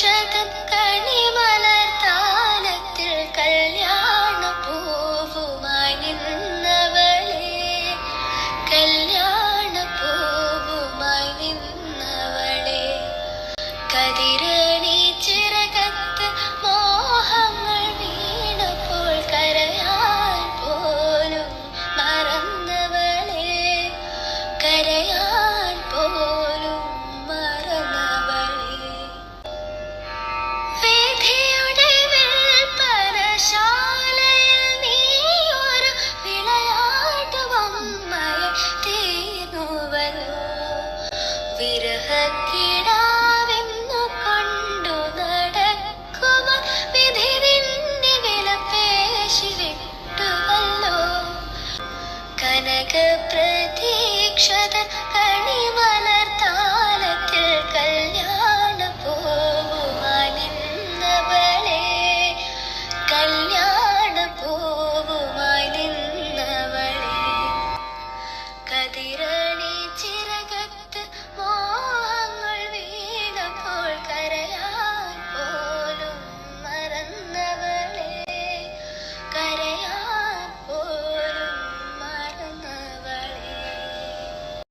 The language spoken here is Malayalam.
ഷകത്കണി കല്യാണ പൂവുമായി കല്യാണ പൂവുമായി മോഹങ്ങൾ കരയാൻ പോലും മറന്നവളെ. കരയാൻ കനക പ്രതീക്ഷതൻ കണി മലർത്താലത്തിൽ കല്യാണ പോവുമാനിന്നവളെ കല്യാണ പോവുമാനിന്നവളെ കതിര